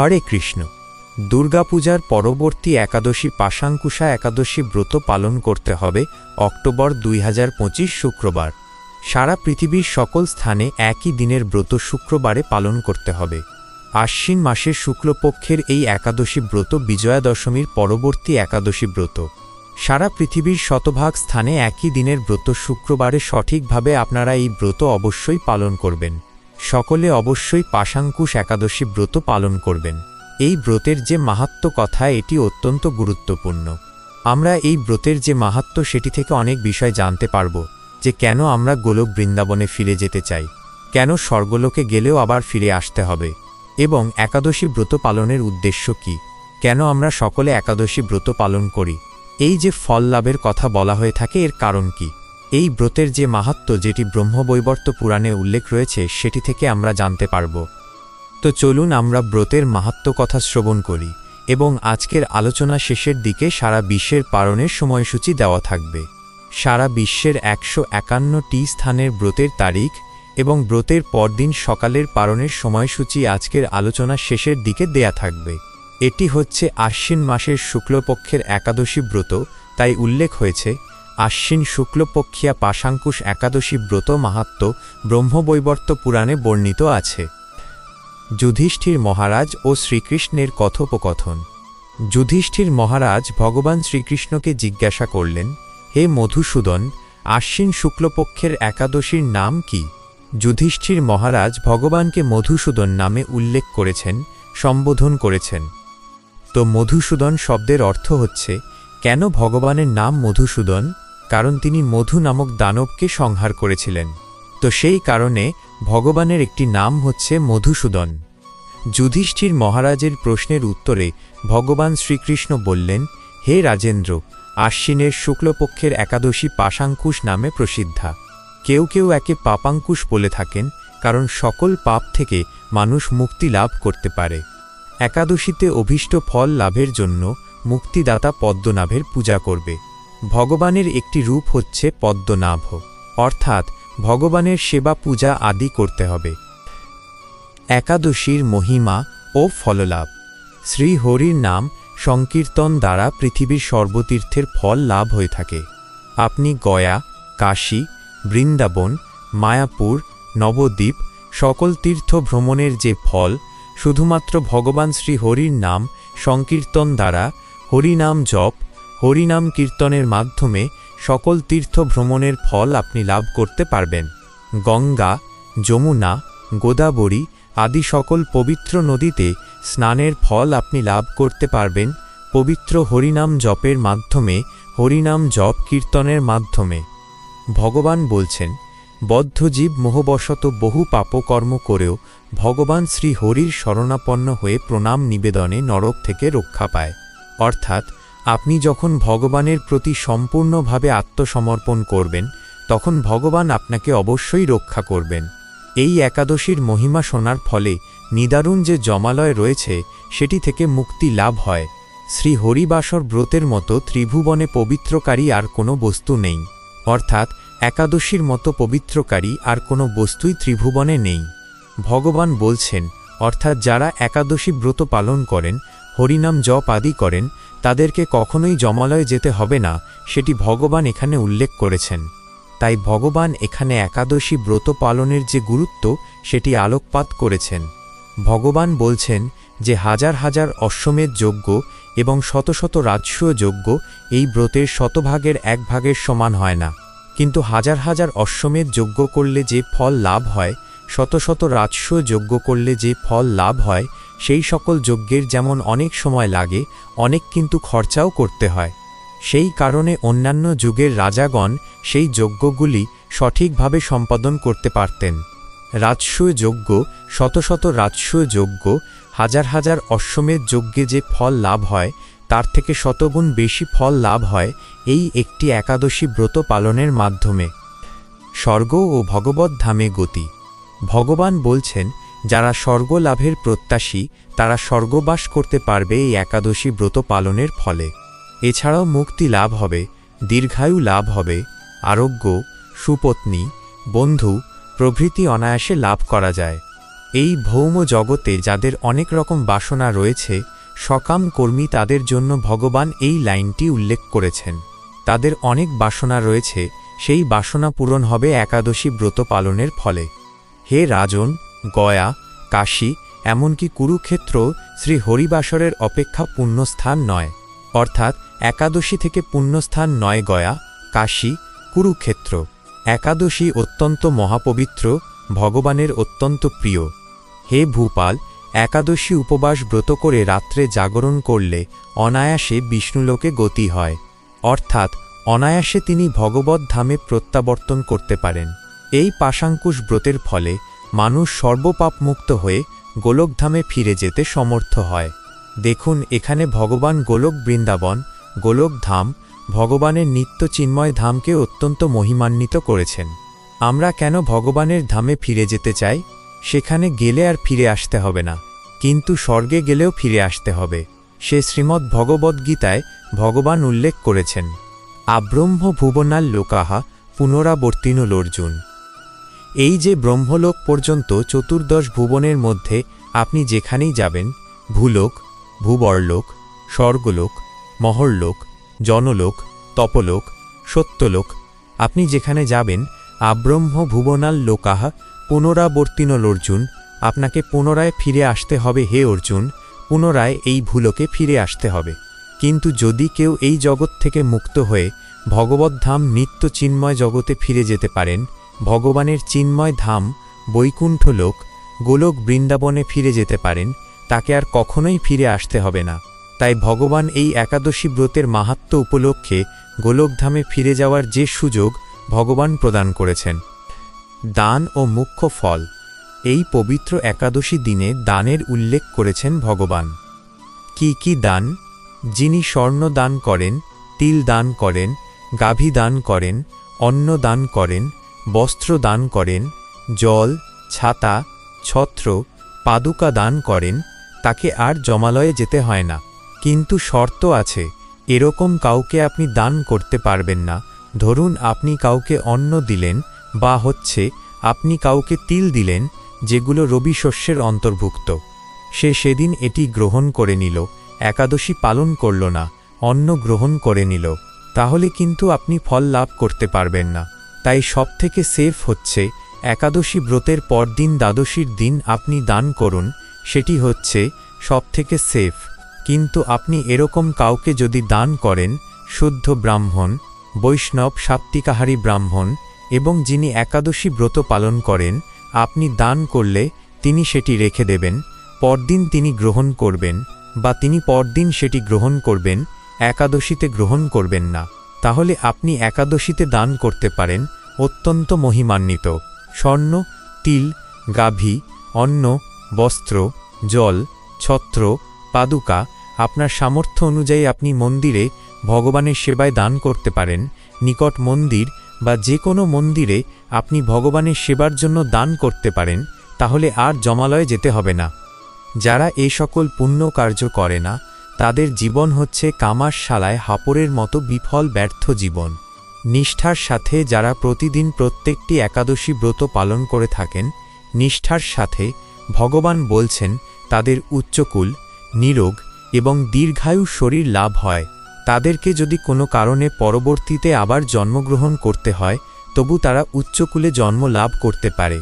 হরে কৃষ্ণ। দুর্গাপূজার পরবর্তী একাদশী পাশাঙ্কুশা একাদশী ব্রত পালন করতে হবে অক্টোবর দুই হাজার পঁচিশ শুক্রবার। সারা পৃথিবীর সকল স্থানে একই দিনের ব্রত শুক্রবারে পালন করতে হবে। আশ্বিন মাসের শুক্লপক্ষের এই একাদশী ব্রত বিজয়া দশমীর পরবর্তী একাদশী ব্রত। সারা পৃথিবীর শতভাগ স্থানে একই দিনের ব্রত শুক্রবারে সঠিকভাবে আপনারা এই ব্রত অবশ্যই পালন করবেন। সকলে অবশ্যই পাশাঙ্কুশ একাদশী ব্রত পালন করবেন। এই ব্রতের যে মাহাত্ম কথা, এটি অত্যন্ত গুরুত্বপূর্ণ। আমরা এই ব্রতের যে মাহাত্ম, সেটি থেকে অনেক বিষয় জানতে পারব, যে কেন আমরা গোলক বৃন্দাবনে ফিরে যেতে চাই। কেন স্বর্গলোকে গেলেও আবার ফিরে আসতে হবে? এবং একাদশী ব্রত পালনের উদ্দেশ্য কি? কেন আমরা সকলে একাদশী ব্রত পালন করি? এই যে ফল লাভের কথা বলা হয়ে থাকে, এর কারণ কি? এই ব্রতের যে মাহাত্ম যেটি ব্রহ্মবৈবর্ত পুরাণে উল্লেখ রয়েছে, সেটি থেকে আমরা জানতে পারব। তো চলুন আমরা ব্রতের মাহাত্ম কথা শ্রবণ করি এবং আজকের আলোচনা শেষের দিকে সারা বিশ্বের পালনের সময়সূচি দেওয়া থাকবে। সারা বিশ্বের একশো একান্নটি স্থানের ব্রতের তারিখ এবং ব্রতের পরদিন সকালের পালনের সময়সূচি আজকের আলোচনা শেষের দিকে দেয়া থাকবে। এটি হচ্ছে আশ্বিন মাসের শুক্লপক্ষের একাদশী ব্রত, তাই উল্লেখ হয়েছে আশ্বিন শুক্লপক্ষিয়া পাশাঙ্কুশ একাদশী ব্রত মাহাত্ম ব্রহ্মবৈবর্ত পুরাণে বর্ণিত আছে। যুধিষ্ঠির মহারাজ ও শ্রীকৃষ্ণের কথোপকথন। যুধিষ্ঠির মহারাজ ভগবান শ্রীকৃষ্ণকে জিজ্ঞাসা করলেন, হে মধুসূদন, আশ্বিন শুক্লপক্ষের একাদশীর নাম কি? যুধিষ্ঠির মহারাজ ভগবানকে মধুসূদন নামে উল্লেখ করেছেন, সম্বোধন করেছেন। তো মধুসূদন শব্দের অর্থ হচ্ছে, কেন ভগবানের নাম মধুসূদন? কারণ তিনি মধু নামক দানবকে সংহার করেছিলেন। তো সেই কারণে ভগবানের একটি নাম হচ্ছে মধুসূদন। যুধিষ্ঠির মহারাজের প্রশ্নের উত্তরে ভগবান শ্রীকৃষ্ণ বললেন, হে রাজেন্দ্র, আশ্বিনের শুক্লপক্ষের একাদশী পাশাঙ্কুশ নামে প্রসিদ্ধা। কেউ কেউ একে পাপাঙ্কুশ বলে থাকেন, কারণ সকল পাপ থেকে মানুষ মুক্তি লাভ করতে পারে। একাদশীতে অভীষ্ট ফল লাভের জন্য মুক্তিদাতা পদ্মনাভের পূজা করবে। ভগবানের একটি রূপ হচ্ছে পদ্মনাভ। অর্থাৎ ভগবানের সেবা পূজা আদি করতে হবে। একাদশীর মহিমা ও ফললাভ। শ্রীহরির নাম সংকীর্তন দ্বারা পৃথিবীর সর্বতীর্থের ফল লাভ হয়ে থাকে। আপনি গয়া, কাশী, বৃন্দাবন, মায়াপুর, নবদ্বীপ সকল তীর্থ ভ্রমণের যে ফল, শুধুমাত্র ভগবান শ্রী হরির নাম সংকীর্তন দ্বারা হরিনাম জপ হরিনাম কীর্তনের মাধ্যমে সকল তীর্থ ভ্রমণের ফল আপনি লাভ করতে পারবেন। গঙ্গা, যমুনা, গোদাবরী আদি সকল পবিত্র নদীতে স্নানের ফল আপনি লাভ করতে পারবেন পবিত্র হরিনাম জপের মাধ্যমে, হরিনাম জপ কীর্তনের মাধ্যমে। ভগবান বলছেন, বদ্ধজীব মোহবশত বহু পাপকর্ম করেও ভগবান শ্রী হরির শরণাপন্ন হয়ে প্রণাম নিবেদনে নরক থেকে রক্ষা পায়। অর্থাৎ আপনি যখন ভগবানের প্রতি সম্পূর্ণভাবে আত্মসমর্পণ করবেন, তখন ভগবান আপনাকে অবশ্যই রক্ষা করবেন। এই একাদশীর মহিমা শোনার ফলে নিদারুণ যে জমালয় রয়েছে, সেটি থেকে মুক্তি লাভ হয়। শ্রী হরিবাসর ব্রতের মতো ত্রিভুবনে পবিত্রকারী আর কোনো বস্তু নেই। অর্থাৎ, একাদশীর মতো পবিত্রকারী আর কোনো বস্তুই ত্রিভুবনে নেই। ভগবান বলছেন, অর্থাৎ যারা একাদশী ব্রত পালন করেন, হরিনাম জপ আদি করেন তাদেরকে কখনোই জমালয়ে যেতে হবে না, সেটি ভগবান এখানে উল্লেখ করেছেন। তাই ভগবান এখানে একাদশী ব্রত পালনের যে গুরুত্ব, সেটি আলোকপাত করেছেন। ভগবান বলছেন যে হাজার হাজার অশ্বমেধ যজ্ঞ এবং শত শত রাজস্বীয় যজ্ঞ এই ব্রতের শতভাগের এক ভাগের সমান হয় না। কিন্তু হাজার হাজার অশ্বমেধ যজ্ঞ করলে যে ফল লাভ হয় শত শত রাজস্বীয় যজ্ঞ করলে যে ফল লাভ হয়, সেই সকল যজ্ঞের যেমন অনেক সময় লাগে, অনেক কিন্তু খরচাও করতে হয়। সেই কারণে অন্যান্য যুগের রাজাগণ সেই যজ্ঞগুলি সঠিকভাবে সম্পাদন করতে পারতেন। রাজস্বীয় যজ্ঞ, শত শত রাজস্বীয় যজ্ঞ, হাজার হাজার অশ্বমের যজ্ঞে যে ফল লাভ হয়, তার থেকে শতগুণ বেশি ফল লাভ হয়, এই একটি একাদশী ব্রত পালনের মাধ্যমে। স্বর্গ ও ভগবত ধামে গতি। ভগবান বলছেন, যারা স্বর্গ লাভের প্রত্যাশী, তারা স্বর্গবাস করতে পারবে এই একাদশী ব্রত পালনের ফলে। এছাড়াও মুক্তি লাভ হবে, দীর্ঘায়ু লাভ হবে, আরোগ্য, সুপত্নী, বন্ধু, প্রভৃতি অনায়াসে লাভ করা যায়। এই ভৌম জগতে যাদের অনেক রকম বাসনা রয়েছে, সকাম কর্মী তাদের জন্য ভগবান এই লাইনটি উল্লেখ করেছেন। তাদের অনেক বাসনা রয়েছে, সেই বাসনা পূরণ হবে একাদশী ব্রত পালনের ফলে। হে রাজন, গয়া, কাশী, এমনকি কুরুক্ষেত্র শ্রী হরিবাসরের অপেক্ষা পুণ্যস্থান নয়। অর্থাৎ একাদশী থেকে পুণ্যস্থান নয় গয়া, কাশী, কুরুক্ষেত্র। একাদশী অত্যন্ত মহাপবিত্র, ভগবানের অত্যন্ত প্রিয়। হে ভূপাল, একাদশী উপবাস ব্রত করে রাত্রে জাগরণ করলে অনায়াসে বিষ্ণুলোকে গতি হয়। অর্থাৎ অনায়াসে তিনি ভগবত ধামে প্রত্যাবর্তন করতে পারেন। এই পাশাঙ্কুশ ব্রতের ফলে মানুষ সর্বপাপমুক্ত হয়ে গোলকধামে ফিরে যেতে সমর্থ হয়। দেখুন, এখানে ভগবান গোলক বৃন্দাবন গোলকধাম ভগবানের নিত্য চিন্ময় ধামকে অত্যন্ত মহিমান্বিত করেছেন। আমরা কেন ভগবানের ধামে ফিরে যেতে চাই? সেখানে গেলে আর ফিরে আসতে হবে না। কিন্তু স্বর্গে গেলেও ফিরে আসতে হবে। সে শ্রীমদ্ ভগবদ্গীতায় ভগবান উল্লেখ করেছেন, আব্রহ্ম ভুবনাল লোকাহা পুনরাবর্তিনুল অর্জুন এই যে ব্রহ্মলোক পর্যন্ত চতুর্দশ ভুবনের মধ্যে আপনি যেখানেই যাবেন, ভূলোক, ভূবরলোক, স্বর্গলোক, মহরলোক, জনলোক, তপলোক, সত্যলোক, আপনি যেখানে যাবেন আব্রহ্ম ভুবনাল লোকাহা পুনরাবর্তিনল অর্জুন আপনাকে পুনরায় ফিরে আসতে হবে হে অর্জুন, পুনরায় এই ভুলোকে ফিরে আসতে হবে। কিন্তু যদি কেউ এই জগৎ থেকে মুক্ত হয়ে ভগবদ্ধাম নিত্য চিন্ময় জগতে ফিরে যেতে পারেন ভগবানের চিন্ময় ধাম, বৈকুণ্ঠ লোক, গোলক বৃন্দাবনে ফিরে যেতে পারেন, তাকে আর কখনোই ফিরে আসতে হবে না। তাই ভগবান এই একাদশী ব্রতের মাহাত্ম উপলক্ষে গোলকধামে ফিরে যাওয়ার যে সুযোগ ভগবান প্রদান করেছেন। দান ও মুখ্য ফল। এই পবিত্র একাদশী দিনে দানের উল্লেখ করেছেন ভগবান। কি কি দান? যিনি স্বর্ণ দান করেন, তিল দান করেন, গাভী দান করেন, অন্ন দান করেন বস্ত্র দান করেন, জল, ছাতা, ছত্র, পাদুকা দান করেন, তাকে আর জমালয়ে যেতে হয় না। কিন্তু শর্ত আছে, এরকম কাউকে আপনি দান করতে পারবেন না। ধরুন আপনি কাউকে অন্ন দিলেন, বা হচ্ছে আপনি কাউকে তিল দিলেন, যেগুলো রবি শস্যের অন্তর্ভুক্ত। সে সেদিন এটি গ্রহণ করে নিল, একাদশী পালন করল না, অন্ন গ্রহণ করে নিল। তাহলে কিন্তু আপনি ফল লাভ করতে পারবেন না। তাই সবথেকে সেফ হচ্ছে, একাদশী ব্রতের পরদিন দ্বাদশীর দিন আপনি দান করুন, সেটি হচ্ছে সবথেকে সেফ। কিন্তু আপনি এরকম কাউকে যদি দান করেন, শুদ্ধ ব্রাহ্মণ, বৈষ্ণব সাত্বিকাহারী ব্রাহ্মণ এবং যিনি একাদশী ব্রত পালন করেন, আপনি দান করলে তিনি সেটি রেখে দেবেন, পরদিন তিনি গ্রহণ করবেন, বা তিনি পরদিন সেটি গ্রহণ করবেন, একাদশীতে গ্রহণ করবেন না। তাহলে আপনি একাদশীতে দান করতে পারেন অত্যন্ত মহিমান্বিত। স্বর্ণ, তিল, গাভী, অন্ন, বস্ত্র, জল, ছত্র, পাদুকা আপনার সামর্থ্য অনুযায়ী আপনি মন্দিরে ভগবানের সেবায় দান করতে পারেন, নিকট মন্দির বা যে কোনো মন্দিরে আপনি ভগবানের সেবার জন্য দান করতে পারেন, তাহলে আর জমালয়ে যেতে হবে না। যারা এ সকল পুণ্য কার্য করে না তাদের জীবন হচ্ছে কামারশালায় হাপড়ের মতো বিফল ব্যর্থ জীবন। নিষ্ঠার সাথে যারা প্রতিদিন প্রত্যেকটি একাদশী ব্রত পালন করে থাকেন, নিষ্ঠার সাথে ভগবান বলছেন, তাদের উচ্চকুল, নিরোগ এবং দীর্ঘায়ু শরীর লাভ হয়। তাদেরকে যদি কোনো কারণে পরবর্তীতে আবার জন্মগ্রহণ করতে হয়, তবু তারা উচ্চকুলে জন্ম লাভ করতে পারে।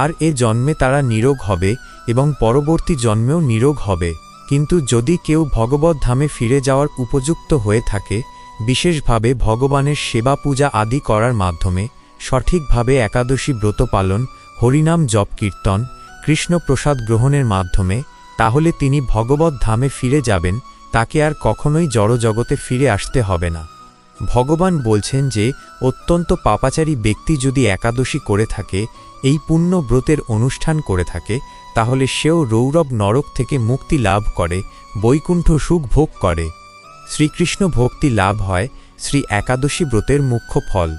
আর এ জন্মে তারা নিরোগ হবে এবং পরবর্তী জন্মেও নিরোগ হবে। কিন্তু যদি কেউ ভগবত ধামে ফিরে যাওয়ার উপযুক্ত হয়ে থাকে, বিশেষভাবে ভগবানের সেবা পূজা আদি করার মাধ্যমে, সঠিকভাবে একাদশী ব্রত পালন, হরিনাম জপ কীর্তন কৃষ্ণ প্রসাদ গ্রহণের মাধ্যমে, তাহলে তিনি ভগবত ধামে ফিরে যাবেন, তাকে আর কখনোই জড়জগতে ফিরে আসতে হবে না। ভগবান বলছেন যে, অত্যন্ত পাপাচারী ব্যক্তি যদি একাদশী করে থাকে, এই পুণ্য ব্রতের অনুষ্ঠান করে থাকে তাহলে সেও রৌরব নরক থেকে মুক্তি লাভ করে, বৈকুণ্ঠ সুখ ভোগ করে। শ্রীকৃষ্ণ ভক্তি লাভ হয় শ্রী একাদশী ব্রতের মুখ্য ফল।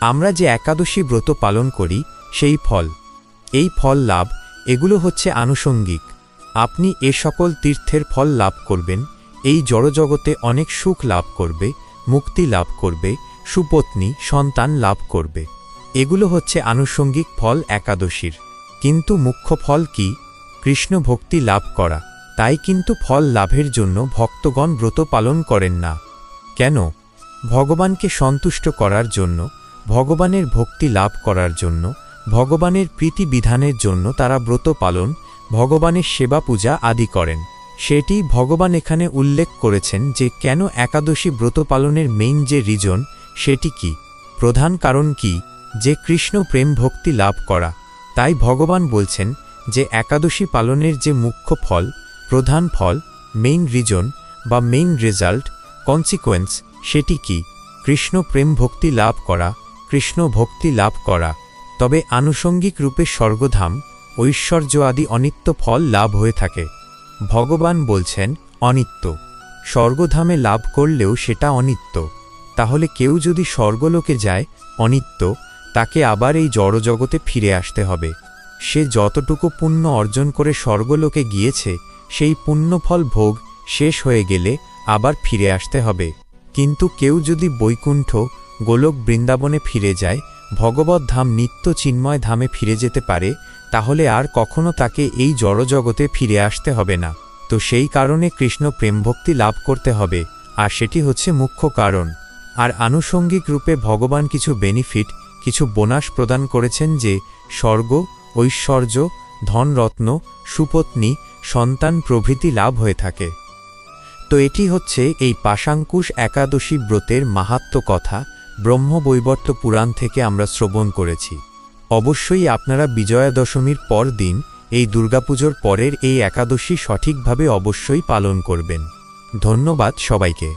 আমরা যে একাদশী ব্রত পালন করি, সেই ফল। এই ফল লাভ, এগুলো হচ্ছে আনুষঙ্গিক। আপনি এ সকল তীর্থের ফল লাভ করবেন, এই জড়জগতে অনেক সুখ লাভ করবে, মুক্তি লাভ করবে, সুপত্নী, সন্তান লাভ করবে। এগুলো হচ্ছে আনুষঙ্গিক ফল একাদশীর। কিন্তু মুখ্য ফল কি? কৃষ্ণ ভক্তি লাভ করা। তাই কিন্তু ফল লাভের জন্য ভক্তগণ ব্রত পালন করেন না। কেন? ভগবানকে সন্তুষ্ট করার জন্য, ভগবানের ভক্তি লাভ করার জন্য, ভগবানের প্রীতি বিধানের জন্য তারা ব্রত পালন, ভগবানের সেবা পূজা আদি করেন। সেটি ভগবান এখানে উল্লেখ করেছেন যে কেন একাদশী ব্রত পালনের মেইন যে রিজন সেটি কি? প্রধান কারণ কি? যে কৃষ্ণ প্রেম ভক্তি লাভ করা। তাই ভগবান বলছেন যে একাদশী পালনের যে মুখ্য ফল, প্রধান ফল মেইন রিজন বা মেইন রেজাল্ট কনসিকোয়েন্স সেটি কি? কৃষ্ণ প্রেম ভক্তি লাভ করা, কৃষ্ণ ভক্তি লাভ করা। তবে আনুষঙ্গিক রূপে স্বর্গধাম ঐশ্বর্য আদি অনিত্য ফল লাভ হয়ে থাকে। ভগবান বলছেন, অনিত্য। স্বর্গধামে লাভ করলেও সেটা অনিত্য। তাহলে কেউ যদি স্বর্গলোকে যায়, অনিত্য তাকে আবার এই জড়জগতে ফিরে আসতে হবে। সে যতটুকু পুণ্য অর্জন করে স্বর্গলোকে গিয়েছে, সেই পুণ্যফল ভোগ শেষ হয়ে গেলে আবার ফিরে আসতে হবে। কিন্তু কেউ যদি বৈকুণ্ঠ গোলক বৃন্দাবনে ফিরে যায়, ভগবত ধাম নিত্য চিন্ময় ধামে ফিরে যেতে পারে, তাহলে আর কখনো তাকে এই জড়জগতে ফিরে আসতে হবে না। তো সেই কারণে কৃষ্ণ প্রেমভক্তি লাভ করতে হবে, আর সেটি হচ্ছে মুখ্য কারণ। আর আনুষঙ্গিক রূপে ভগবান কিছু বেনিফিট কিছু বোনাস প্রদান করেছেন যে স্বর্গ, ঐশ্বর্য, ধনরত্ন, সুপত্নী, সন্তান প্রভৃতি লাভ হয়ে থাকে। তো এটি হচ্ছে এই পাশাঙ্কুশ একাদশী ব্রতের মাহাত্ম কথা ব্রহ্মবৈবর্ত পুরাণ থেকে আমরা শ্রবণ করেছি। অবশ্যই আপনারা বিজয়া দশমীর পর দিন এই দুর্গাপুজোর পরের এই একাদশী সঠিকভাবে অবশ্যই পালন করবেন। ধন্যবাদ সবাইকে।